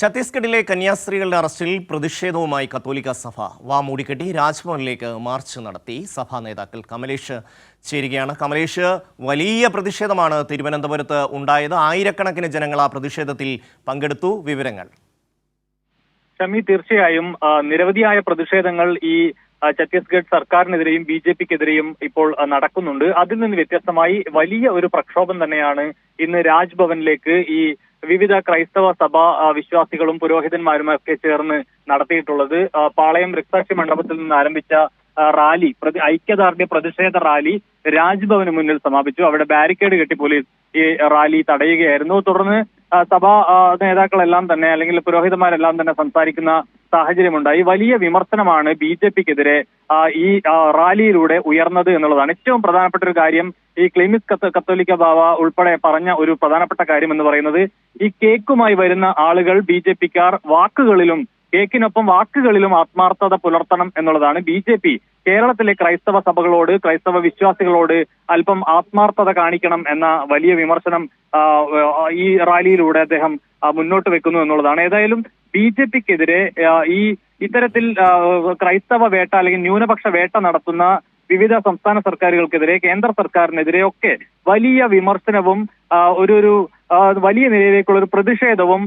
ഛത്തീസ്ഗഡിലെ കന്യാസ്ത്രീകളുടെ അറസ്റ്റിൽ പ്രതിഷേധവുമായി കത്തോലിക്ക സഭ വാ മൂടിക്കെട്ടി രാജ്ഭവനിലേക്ക് മാർച്ച് നടത്തി. സഭാ നേതാക്കൾ കമലേഷ് ചേരുകയാണ്. കമലേഷ് വലിയ പ്രതിഷേധമാണ് തിരുവനന്തപുരത്ത് ഉണ്ടായത്. ആയിരക്കണക്കിന് ജനങ്ങൾ ആ പ്രതിഷേധത്തിൽ പങ്കെടുത്തു. വിവരങ്ങൾ. ഷമി തീർച്ചയായും നിരവധിയായ പ്രതിഷേധങ്ങൾ ഈ ഛത്തീസ്ഗഡ് സർക്കാരിനെതിരെയും ബി ജെ പിക്കെതിരെയും ഇപ്പോൾ നടക്കുന്നുണ്ട്. അതിൽ നിന്ന് വ്യത്യസ്തമായി വലിയ ഒരു പ്രക്ഷോഭം തന്നെയാണ് ഇന്ന് രാജ്ഭവനിലേക്ക് ഈ വിവിധ ക്രൈസ്തവ സഭാ വിശ്വാസികളും പുരോഹിതന്മാരും ഒക്കെ ചേർന്ന് നടത്തിയിട്ടുള്ളത് പാളയം രക്താക്ഷി മണ്ഡപത്തിൽ നിന്ന് ആരംഭിച്ച റാലി ഐക്യദാർഢ്യ പ്രതിഷേധ റാലി രാജ്ഭവന് മുന്നിൽ സമാപിച്ചു. അവിടെ ബാരിക്കേഡ് കെട്ടി പോലീസ് ഈ റാലി തടയുകയായിരുന്നു. തുടർന്ന് സഭാ നേതാക്കളെല്ലാം തന്നെ അല്ലെങ്കിൽ പുരോഹിതന്മാരെല്ലാം തന്നെ സംസാരിക്കുന്ന സാഹചര്യമുണ്ടായി. വലിയ വിമർശനമാണ് ബി ജെ പിക്കെതിരെ ഈ റാലിയിലൂടെ ഉയർന്നത് എന്നുള്ളതാണ്. ഏറ്റവും പ്രധാനപ്പെട്ട ഒരു കാര്യം ഈ ക്ലിമിസ് കത്ത കത്തോലിക്ക ബാവ ഉൾപ്പെടെ പറഞ്ഞ ഒരു പ്രധാനപ്പെട്ട കാര്യം എന്ന് പറയുന്നത് ഈ കേക്കുമായി വരുന്ന ആളുകൾ ബി ജെ പിക്കാർ വാക്കുകളിലും കേക്കിനൊപ്പം വാക്കുകളിലും ആത്മാർത്ഥത പുലർത്തണം എന്നുള്ളതാണ് ബി ജെ പി. കേരളത്തിലെ ക്രൈസ്തവ സഭകളോട് ക്രൈസ്തവ വിശ്വാസികളോട് അല്പം ആത്മാർത്ഥത കാണിക്കണം എന്ന വലിയ വിമർശനം ഈ റാലിയിലൂടെ അദ്ദേഹം മുന്നോട്ട് വെക്കുന്നു എന്നുള്ളതാണ്. ഏതായാലും ബി ജെ പിക്കെതിരെ ഈ ഇത്തരത്തിൽ ക്രൈസ്തവ വേട്ട അല്ലെങ്കിൽ ന്യൂനപക്ഷ വേട്ട നടത്തുന്ന വിവിധ സംസ്ഥാന സർക്കാരുകൾക്കെതിരെ കേന്ദ്ര സർക്കാരിനെതിരെ ഒക്കെ വലിയ വിമർശനവും ഒരു ഒരു വലിയ നിലയിലേക്കുള്ള ഒരു പ്രതിഷേധവും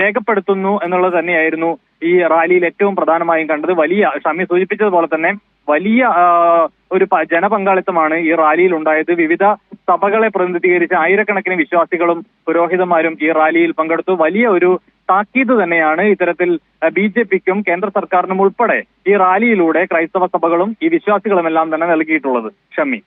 രേഖപ്പെടുത്തുന്നു എന്നുള്ളത് തന്നെയായിരുന്നു ഈ റാലിയിൽ ഏറ്റവും പ്രധാനമായും കണ്ടത്. വലിയ ഷമി സൂചിപ്പിച്ചതുപോലെ തന്നെ വലിയ ഒരു ജനപങ്കാളിത്തമാണ് ഈ റാലിയിൽ ഉണ്ടായത്. വിവിധ സഭകളെ പ്രതിനിധീകരിച്ച് ആയിരക്കണക്കിന് വിശ്വാസികളും പുരോഹിതന്മാരും ഈ റാലിയിൽ പങ്കെടുത്തു. വലിയ ഒരു താക്കീത് തന്നെയാണ് ഇത്തരത്തിൽ ബി ജെ പിക്കും കേന്ദ്ര സർക്കാരിനും ഉൾപ്പെടെ ഈ റാലിയിലൂടെ ക്രൈസ്തവ സഭകളും ഈ വിശ്വാസികളുമെല്ലാം തന്നെ നൽകിയിട്ടുള്ളത്. ഷമി